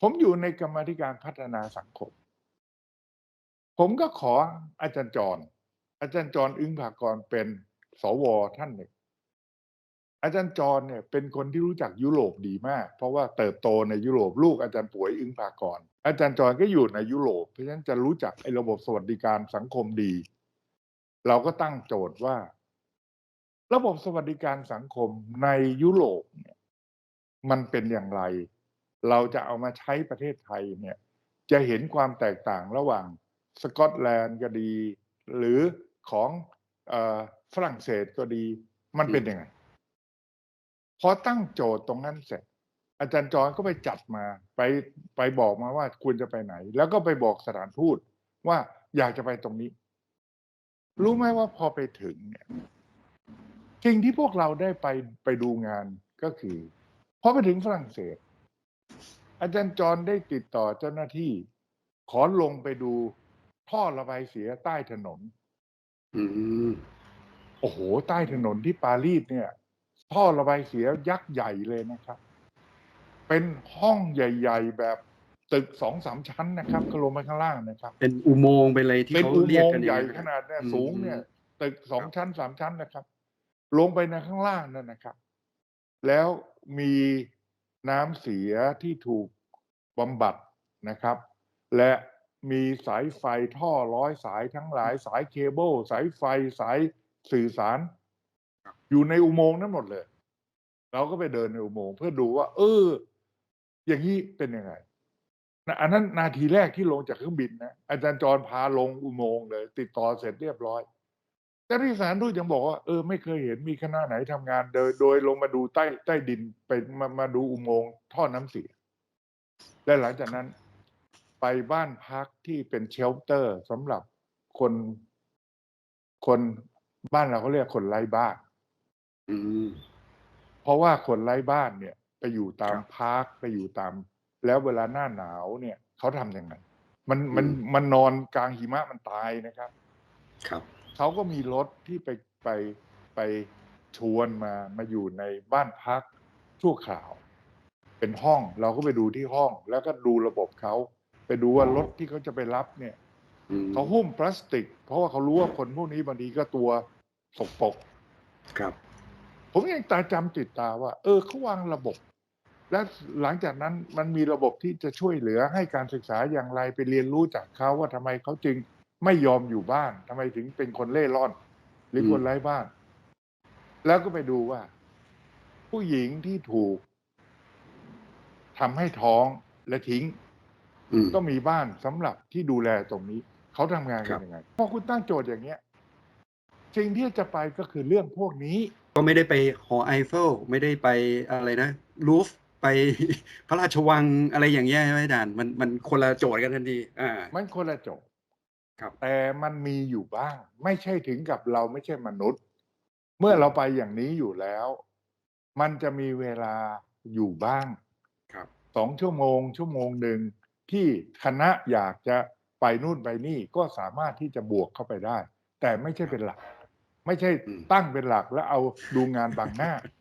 ผมอยู่ในกรรมธิการพัฒนาสังคม ผมก็ขออาจารย์จร อาจารย์จรอึ้งภากรเป็นสวท่านหนึ่ง อาจารย์จรเนี่ยเป็นคนที่รู้จักยุโรปดีมาก เพราะว่าเติบโตในยุโรปลูกอาจารย์ป่วยอึ้งภากร อาจารย์จรก็อยู่ในยุโรป เพราะฉะนั้นจะรู้จักไอ้ระบบสวัสดิการสังคมดี เราก็ตั้งโจทย์ว่า ระบบสวัสดิการสังคมในยุโรปเนี่ยมันเป็นอย่างไร เราจะเอามาใช้ประเทศไทยเนี่ยจะเห็นความแตกต่างระหว่างสกอตแลนด์ก็ดี หรือของฝรั่งเศสก็ดีมันเป็นยังไง พอตั้งโจทย์ตรงนั้นเสร็จ อาจารย์จอนก็ไปจัดมา ไปไปบอกมาว่าควรจะไปไหน แล้วก็ไปบอกสถานทูตว่าอยากจะไปตรงนี้ รู้ไหมว่าพอไปถึงเนี่ยสิ่งที่พวกเราได้ไปไปดูงานก็คือพอไปถึงฝรั่งเศส อาจารย์จรได้ติดต่อเจ้าหน้าที่ ขอลงไปดูท่อระบายเสียใต้ถนนอืมโอ้โห ใต้ถนนที่ปารีสเนี่ย ท่อระบายเสียยักษ์ใหญ่เลยนะครับ เป็นห้องใหญ่ ๆ แบบตึกสองสามชั้นนะครับก็ลงไปข้างล่างนะครับ เป็นอุโมงค์ไปเลยที่เป็นเขาอุเรีโมยกงกันค์ใหญ่อย่งขนาดเนี่ยอืมสูงเนี่ยตึกสองชั้นสามชั้นนะครับ ลงไปในข้างล่างนั่นนะครับ แล้วมี น้ำเสียที่ถูกบำบัดนะครับ และมีสายไฟท่อร้อยสายทั้งหลายสายเคเบิลสายไฟสายสื่อสาร อยู่ในอุโมงค์นั้นหมดเลย เราก็ไปเดินในอุโมงค์เพื่อดูว่า เออ อย่างนี้เป็นยังไงนะอันนั้นนาทีแรกที่ลงจากเครื่องบินนะอาจารย์จรพาลงอุโมงค์เลย ติดต่อเสร็จเรียบร้อย เจ้าหน้าที่สถารทูตยังบอกว่าเออไม่เคยเห็นมีคณะไหนทำงานโดยโดยลงมาดูใต้ใต้ดินไปมามาดูอุโมงค์ท่อน้ำเสีย และหลังจากนั้นไปบ้านพักที่เป็นเชลเตอร์สำหรับคนคนบ้านเราเขาเรียกคนไร้บ้านอืมเพราะว่าคนไร้บ้านเนี่ย ไปอยู่ตามครับพาร์คไปอยู่ตาม แล้วเวลาหน้าหนาวเนี่ยเขาทำยังไงมันมันอืมมันนอนกลางหิมะมันตายนะครับ ครับ เขาก็มีรถที่ไปไปไปชวนมามาอยู่ในบ้านพักชั่วคราว เป็นห้องเราก็ไปดูที่ห้อง แล้วก็ดูระบบเขาไปดูว่ารถที่เขาจะไปรับเนี่ยอืมเขาหุ้มพลาสติก เพราะว่าเขารู้ว่าคนพวกนี้บางทีก็ตัวสกปรกครับ ผมยังตาจำติดตาว่า เออเขาวางระบบ และหลังจากนั้นมันมีระบบที่จะช่วยเหลือให้การศึกษาอย่างไรไปเรียนรู้จากเขาว่าทำไมเขาจึง ไม่ยอมอยู่บ้านทำไมถึงเป็นคนเล่ร่อน หรืออมคนไร้บ้าน แล้วก็ไปดูว่า ผู้หญิงที่ถูกทำให้ท้องและทิ้งอืมก็มีบ้านสำหรับที่ดูแลตรงนี้ เขาทำงานคกัรันบยังไงพอคุณตั้งโจทย์อย่างเงี้ยสิ่งที่จะไปก็คือเรื่องพวกนี้ ก็ไม่ได้ไปหอไอเฟลไม่ได้ไปอะไรนะรูฟไปพระราชวังอะไรอย่างเงี้ยใช่ไหมอาจารย์มันมันคนละโจทย์กันทันทีอ่ามันคนละโจทย์ ครับแต่มันมีอยู่บ้าง ไม่ใช่ถึงกับเราไม่ใช่มนุษย์ เมื่อเราไปอย่างนี้อยู่แล้ว มันจะมีเวลาอยู่บ้างครับสองชั่วโมง ชั่วโมงหนึ่งที่คณะอยากจะไปนู่นไปนี่ก็สามารถที่จะบวกเข้าไปได้ แต่ไม่ใช่เป็นหลัก ไม่ใช่อืมตั้งเป็นหลักแล้วเอาดูงานบางหน้า